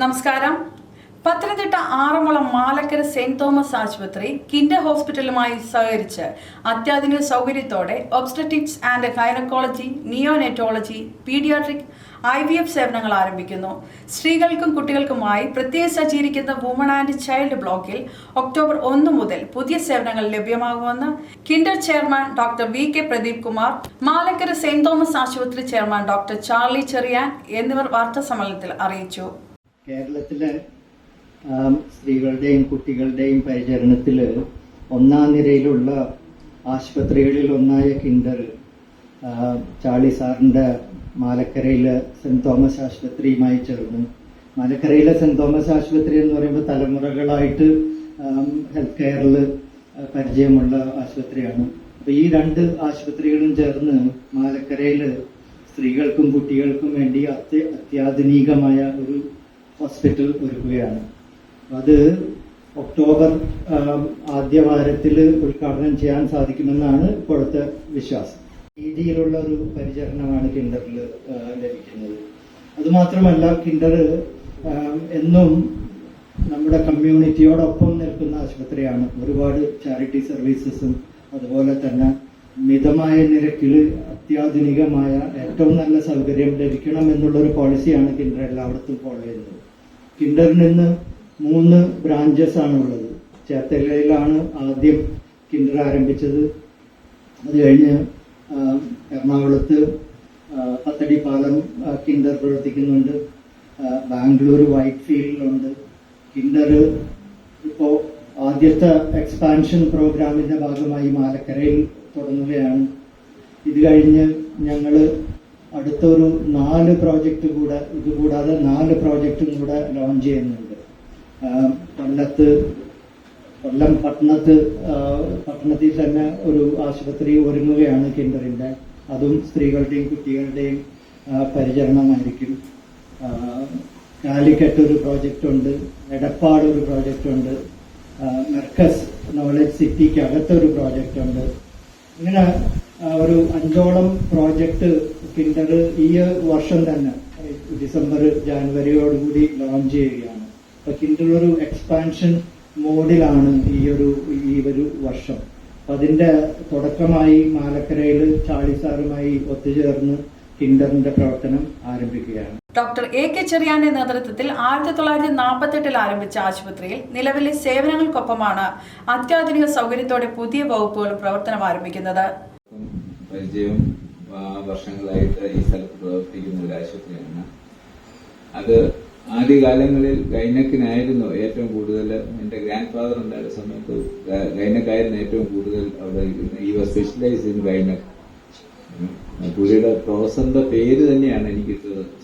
നമസ്കാരം. Pathanamthitta Aranmula Malakkara saint Thomas ആശുപത്രി Kinder ഹോസ്പിറ്റലുമായി സഹകരിച്ച് അത്യാധുനിക സൗകര്യത്തോടെ obstetrics and gynaecology neonatology paediatric I V F സേവനങ്ങൾ ആരംഭിക്കുന്നു. സ്ത്രീകൾക്കും കുട്ടികൾക്കുമായി പ്രത്യേകം സജ്ജീകരിക്കുന്ന വുമൺ ആൻഡ് ചൈൽഡ് ബ്ലോക്കിൽ ഒക്ടോബർ ഒന്ന് മുതൽ പുതിയ സേവനങ്ങൾ ലഭ്യമാകുമെന്ന് Kinder chairman doctor V K Pradeep Kumar Malakkara Saint Thomas ആശുപത്രി ചെയർമാൻ ഡോക്ടർ ചാർലി ചെറിയാൻ എന്നിവർ വാർത്താ സമ്മേളനത്തിൽ അറിയിച്ചു. കേരളത്തിലെ സ്ത്രീകളുടെയും കുട്ടികളുടെയും പരിചരണത്തിൽ ഒന്നാം നിരയിലുള്ള ആശുപത്രികളിൽ ഒന്നായ കിൻഡർ ചാളി സാറിന്റെ മാലക്കരയിലെ സെന്റ് തോമസ് ആശുപത്രിയുമായി ചേർന്ന്. മാലക്കരയിലെ സെന്റ് തോമസ് ആശുപത്രി എന്ന് പറയുമ്പോൾ തലമുറകളായിട്ട് ഹെൽത്ത് കെയറിൽ പരിചയമുള്ള ആശുപത്രിയാണ്. അപ്പോൾ ഈ രണ്ട് ആശുപത്രികളും ചേർന്ന് മാലക്കരയിൽ സ്ത്രീകൾക്കും കുട്ടികൾക്കും വേണ്ടി അത്യ അത്യാധുനികമായ ഒരു ഹോസ്പിറ്റൽ ഒരുക്കുകയാണ്. അത് ഒക്ടോബർ ആദ്യവാരത്തിൽ ആദ്യ വാരത്തിൽ ഉദ്ഘാടനം ചെയ്യാൻ സാധിക്കുമെന്നാണ് ഇപ്പോഴത്തെ വിശ്വാസം. രീതിയിലുള്ള ഒരു പരിചരണമാണ് കിൻഡറിൽ ലഭിക്കുന്നത്. അതുമാത്രമല്ല കിൻഡർ എന്നും നമ്മുടെ കമ്മ്യൂണിറ്റിയോടൊപ്പം നിൽക്കുന്ന ആശുപത്രിയാണ്. ഒരുപാട് ചാരിറ്റി സർവീസസും അതുപോലെ തന്നെ മിതമായ നിരക്കിൽ അത്യാധുനികമായ ഏറ്റവും നല്ല സൗകര്യം ലഭിക്കണം എന്നുള്ളൊരു പോളിസിയാണ് കിൻഡർ എല്ലായിടത്തും ഫോളോ ചെയ്യുന്നത്. കിൻഡറിൽ മൂന്ന് ബ്രാഞ്ചസ് ആണ് ഉള്ളത് ചേർത്തലയിലാണ് ആദ്യം കിൻഡർ ആരംഭിച്ചത്. അത് കഴിഞ്ഞ് എറണാകുളത്ത് പത്തടിപ്പാലം കിൻഡർ പ്രവർത്തിക്കുന്നുണ്ട്. ബാംഗ്ലൂർ വൈറ്റ് ഫീൽഡിലുണ്ട്. കിൻഡർ ഇപ്പോൾ ആദ്യത്തെ എക്സ്പാൻഷൻ പ്രോഗ്രാമിന്റെ ഭാഗമായി മാലക്കരയിൽ തുടങ്ങുകയാണ്. ഇത് കഴിഞ്ഞ് ഞങ്ങൾ അടുത്തൊരു നാല് പ്രോജക്റ്റ് കൂടെ ഇത് കൂടാതെ നാല് പ്രോജക്റ്റും കൂടെ ലോഞ്ച് ചെയ്യുന്നുണ്ട്. കൊല്ലത്ത് കൊല്ലം പട്ടണത്ത് പട്ടണത്തിൽ തന്നെ ഒരു ആശുപത്രി ഒരുങ്ങുകയാണ് കിൻഡറിന്റെ അതും സ്ത്രീകളുടെയും കുട്ടികളുടെയും പരിചരണമായിരിക്കും. കാലിക്കറ്റ് ഒരു പ്രോജക്റ്റ് ഉണ്ട് എടപ്പാട് ഒരു പ്രോജക്റ്റ് ഉണ്ട് മെർക്കസ് നോളജ് സിറ്റിക്ക് അകത്തൊരു പ്രോജക്റ്റ് ഉണ്ട്. ഇങ്ങനെ ഒരു അഞ്ചോളം പ്രോജക്റ്റ് കിൻഡർ ഈ വർഷം തന്നെ ഡിസംബർ ജാനുവരിയോടുകൂടി ലോഞ്ച് ചെയ്യുകയാണ്. അപ്പൊ കിൻഡർ ഒരു എക്സ്പാൻഷൻ മോഡിലാണ് ഈ ഒരു ഈ ഒരു വർഷം. അപ്പൊ അതിന്റെ തുടക്കമായി മാലക്കരയിൽ ചാളിസാറുമായി ഒത്തുചേർന്ന് കിൻഡറിന്റെ പ്രവർത്തനം ആരംഭിക്കുകയാണ്. ഡോക്ടർ എ കെ ചെറിയാന്റെ നേതൃത്വത്തിൽ ആയിരത്തി തൊള്ളായിരത്തി നാൽപ്പത്തെട്ടിൽ ആരംഭിച്ച ആശുപത്രിയിൽ നിലവിലെ സേവനങ്ങൾക്കൊപ്പമാണ് അത്യാധുനിക സൗകര്യത്തോടെ പുതിയ വകുപ്പുകൾ പ്രവർത്തനം ആരംഭിക്കുന്നത്. പരിചയവും വർഷങ്ങളായിട്ട് ഈ സ്ഥലത്ത് പ്രവർത്തിക്കുന്ന ഒരു ആശുപത്രിയാണ്. അത് ആദ്യകാലങ്ങളിൽ ഗൈനക്കിനായിരുന്നു ഏറ്റവും കൂടുതൽ എന്റെ ഗ്രാൻഡ് ഫാദർ ഉണ്ടായ സമയത്ത് ഗൈനക്കായിരുന്നു ഏറ്റവും കൂടുതൽ അവിടെ. ഈ വാസ് സ്പെഷ്യലൈസ് ഇൻ ഗൈനക്. പുലിയുടെ പ്രൊഫസറിന്റെ പേര് തന്നെയാണ് എനിക്ക്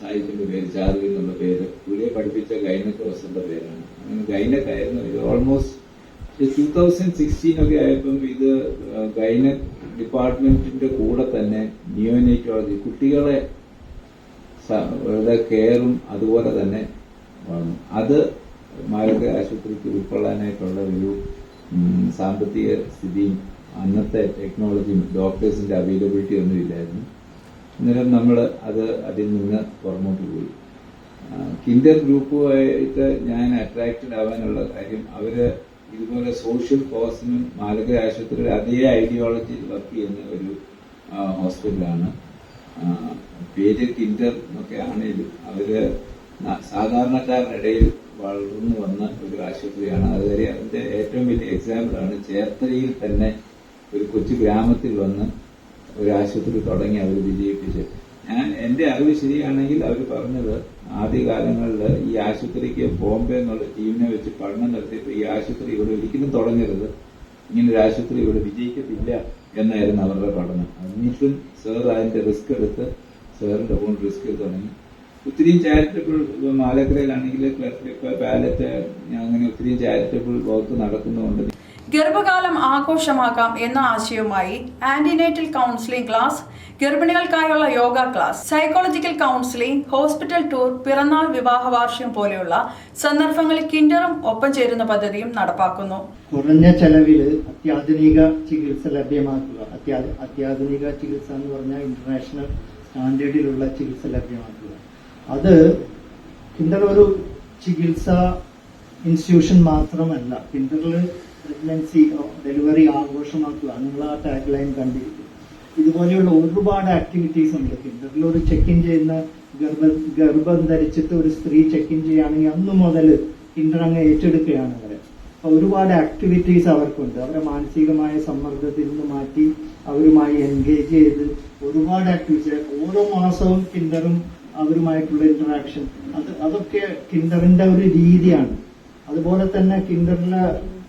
സാഹിത്യത്തിന്റെ പേര് ചാതു എന്നുള്ള പേര്. പുള്ളിയെ പഠിപ്പിച്ച ഗൈനക് പ്രൊഫസറിന്റെ പേരാണ്. അങ്ങനെ ഗൈനക് ആയിരുന്നു ഇത് ഓൾമോസ്റ്റ് ടൂ തൗസൻഡ് സിക്സ്റ്റീൻ ഒക്കെ ആയപ്പം ഇത് ഗൈനക് ഡിപ്പാർട്ട്മെന്റിന്റെ കൂടെ തന്നെ നിയോനേറ്റോളജി കുട്ടികളെ കെയറും അതുപോലെ തന്നെ വന്നു അത് മാരക ആശുപത്രിക്ക് ഉൾക്കൊള്ളാനായിട്ടുള്ള ഒരു സാമ്പത്തിക സ്ഥിതിയും അന്നത്തെ ടെക്നോളജിയും ഡോക്ടേഴ്സിന്റെ അവൈലബിലിറ്റി ഒന്നും ഇല്ലായിരുന്നു. അന്നേരം നമ്മൾ അത് അതിൽ നിന്ന് പുറമോട്ട് പോയി. കിൻഡർ ഗ്രൂപ്പുമായിട്ട് ഞാൻ അട്രാക്റ്റഡ് ആവാനുള്ള കാര്യം അവർ ഇതുപോലെ സോഷ്യൽ കോസിനും മാലക ആശുപത്രിയിൽ അതേ ഐഡിയോളജി വർക്ക് ചെയ്യുന്ന ഒരു ഹോസ്പിറ്റലാണ് പേര് കിൻഡർ എന്നൊക്കെ ആണെങ്കിലും അവർ സാധാരണക്കാരുടെ ഇടയിൽ വളർന്നു വന്ന ഒരു ആശുപത്രിയാണ്. അതുവരെ അതിന്റെ ഏറ്റവും വലിയ എക്സാമ്പിളാണ് ചേർത്തലയിൽ തന്നെ ഒരു കൊച്ചു ഗ്രാമത്തിൽ വന്ന് ഒരു ആശുപത്രി തുടങ്ങി അവർ വിജയിപ്പിച്ച് ഞാൻ എന്റെ അറിവ് ശരിയാണെങ്കിൽ അവർ പറഞ്ഞത് ആദ്യകാലങ്ങളിൽ ഈ ആശുപത്രിക്ക് ബോംബെ എന്നുള്ള ടീമിനെ വെച്ച് പഠനം നടത്തിയപ്പോൾ ഈ ആശുപത്രി ഇവിടെ ഒരിക്കലും തുടങ്ങരുത്. ഇങ്ങനെ ഒരു ആശുപത്രി ഇവിടെ വിജയിക്കത്തില്ല എന്നായിരുന്നു അവരുടെ പഠനം. എന്നിട്ടും സാർ അതിന്റെ റിസ്ക് എടുത്ത് സാറിന്റെ ഓൺ റിസ്ക് എടുത്ത് തുടങ്ങി. ഒത്തിരിയും ചാരിറ്റബിൾ ആലക്കരയിലാണെങ്കിൽ പാലറ്റ് അങ്ങനെ ഒത്തിരിയും ചാരിറ്റബിൾ വർക്ക് നടക്കുന്നതുകൊണ്ട് ഗർഭകാലം ആഘോഷമാക്കാം എന്ന ആശയവുമായി antenatal counselling class ഗർഭിണികൾക്കായുള്ള yoga class psychological counselling hospital tour പിറന്നാൾ വിവാഹ വാർഷികം പോലെയുള്ള സന്ദർഭങ്ങളിൽ കിൻഡറും ഒപ്പം ചേരുന്ന പദ്ധതിയും നടപ്പാക്കുന്നു. കുറഞ്ഞ ചെലവിൽ അത്യാധുനിക ചികിത്സ ലഭ്യമാക്കുക. അത്യാധുനിക ചികിത്സ എന്ന് പറഞ്ഞാൽ ഇന്റർനാഷണൽ സ്റ്റാൻഡേർഡിലുള്ള ചികിത്സ ലഭ്യമാക്കുക. അത് കിൻഡർ ഒരു ചികിത്സ ഇൻസ്റ്റിറ്റ്യൂഷൻ മാത്രമല്ല. കിൻഡറിൽ പ്രഗ്നൻസി ഡെലിവറി ആഘോഷമാക്കുക നിങ്ങൾ ആ ടാഗ് ലൈൻ കണ്ടിരിക്കും. ഇതുപോലെയുള്ള ഒരുപാട് ആക്ടിവിറ്റീസ് ഉണ്ട് കിൻഡറിൽ ഒരു ചെക്ക് ഇൻ ചെയ്യുന്ന ഗർഭ ഗർഭം ധരിച്ചിട്ട് ഒരു സ്ത്രീ ചെക്ക് ഇൻ ചെയ്യുകയാണെങ്കിൽ അന്ന് മുതൽ കിൻഡർ അങ്ങ് ഏറ്റെടുക്കുകയാണ് അവരെ. ഒരുപാട് ആക്ടിവിറ്റീസ് അവർക്കുണ്ട്. അവരെ മാനസികമായ സമ്മർദ്ദത്തിൽ നിന്ന് മാറ്റി അവരുമായി എൻഗേജ് ചെയ്ത് ഒരുപാട് ആക്ടിവിറ്റീസ് ഓരോ മാസവും കിൻഡറും അവരുമായിട്ടുള്ള ഇന്ററാക്ഷൻ അത് അതൊക്കെ കിൻഡറിന്റെ ഒരു രീതിയാണ്. അതുപോലെ തന്നെ കിൻഡറിലെ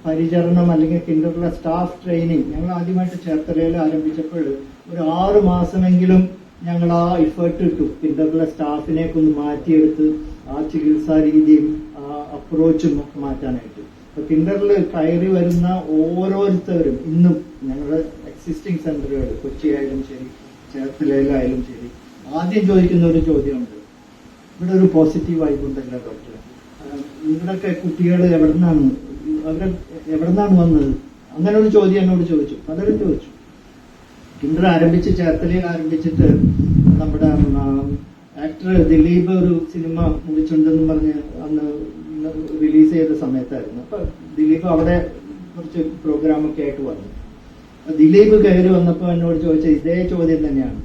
പരിചരണം അല്ലെങ്കിൽ കിൻഡറിലെ സ്റ്റാഫ് ട്രെയിനിങ് ഞങ്ങൾ ആദ്യമായിട്ട് ചേർത്തലയിൽ ആരംഭിച്ചപ്പോൾ ഒരു ആറ് മാസമെങ്കിലും ഞങ്ങൾ ആ എഫേർട്ട് ഇട്ടു. കിൻഡറിലെ സ്റ്റാഫിനെ ഒന്ന് മാറ്റിയെടുത്ത് ആ ചികിത്സാ രീതിയും ആ അപ്രോച്ചും ഒക്കെ മാറ്റാനായിട്ട്. അപ്പൊ കിൻഡറിൽ കയറി വരുന്ന ഓരോരുത്തരും ഇന്നും ഞങ്ങളുടെ എക്സിസ്റ്റിംഗ് സെന്ററുകൾ കൊച്ചിയായാലും ശരി ചേർത്തലയിലായാലും ശരി ആദ്യം ചോദിക്കുന്ന ഒരു ചോദ്യമുണ്ട്. ഇവിടെ ഒരു പോസിറ്റീവ് വൈബ് ഉണ്ടല്ലോ ഡോക്ടർ ഇവിടൊക്കെ കുട്ടികൾ എവിടെ നിന്നാണ് അവരെ എവിടുന്നാണ് വന്നത്? അങ്ങനെ ഒരു ചോദ്യം എന്നോട് ചോദിച്ചു. പലരും ചോദിച്ചു. കിണ്ടർ ആരംഭിച്ച് ചേർത്തലയിൽ ആരംഭിച്ചിട്ട് നമ്മുടെ ആക്ടർ ദിലീപ് ഒരു സിനിമ മുടിച്ചുണ്ടെന്ന് പറഞ്ഞ് അന്ന് റിലീസ് ചെയ്ത സമയത്തായിരുന്നു. അപ്പൊ ദിലീപ് അവിടെ കുറച്ച് പ്രോഗ്രാമൊക്കെ ആയിട്ട് വന്നു. ദിലീപ് കയറി വന്നപ്പോൾ എന്നോട് ചോദിച്ച ഇതേ ചോദ്യം തന്നെയാണ്.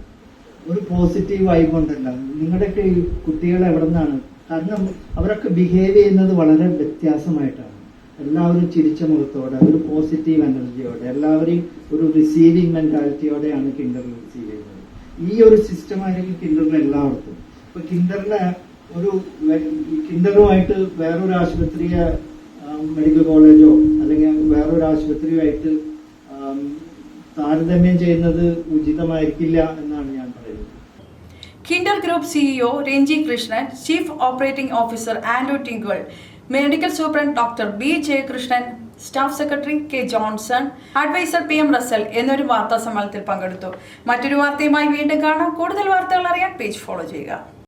ഒരു പോസിറ്റീവ് വൈബ് ഉണ്ടല്ലോ. നിങ്ങളുടെയൊക്കെ ഈ കുട്ടികൾ എവിടെ നിന്നാണ് കാരണം അവരൊക്കെ ബിഹേവ് ചെയ്യുന്നത് വളരെ വ്യത്യാസമായിട്ടാണ്. എല്ലാവരും ചിരിച്ച മുഖത്തോടെ ഒരു പോസിറ്റീവ് എനർജിയോടെ എല്ലാവരെയും ഒരു റിസീവിങ് മെന്റാലിറ്റിയോടെയാണ് കിൻഡറിൽ റിസീവ് ചെയ്യുന്നത്. ഈ ഒരു സിസ്റ്റം ആയിരിക്കും കിൻഡറിൽ എല്ലാവർക്കും ഇപ്പൊ കിൻഡറിനെ ഒരു കിൻഡറുമായിട്ട് വേറൊരു ആശുപത്രിയെ മെഡിക്കൽ കോളേജോ അല്ലെങ്കിൽ വേറൊരു ആശുപത്രിയുമായിട്ട് താരതമ്യം ചെയ്യുന്നത് ഉചിതമായിരിക്കില്ല എന്നാണ് ഞാൻ പറയുന്നത്. Kinder group CEO Ranji Krishnan chief operating officer Ando Tinkal medical superintendent doctor B Jayakrishnan staff secretary K Johnson adviser P M Russell എന്നൊരു വാർത്താ സമ്മേളനത്തിൽ പങ്കെടുത്തു. മറ്റൊരു വാർത്തയുമായി വീണ്ടും കാണാം. കൂടുതൽ വാർത്തകൾ അറിയാൻ പേജ് ഫോളോ ചെയ്യുക.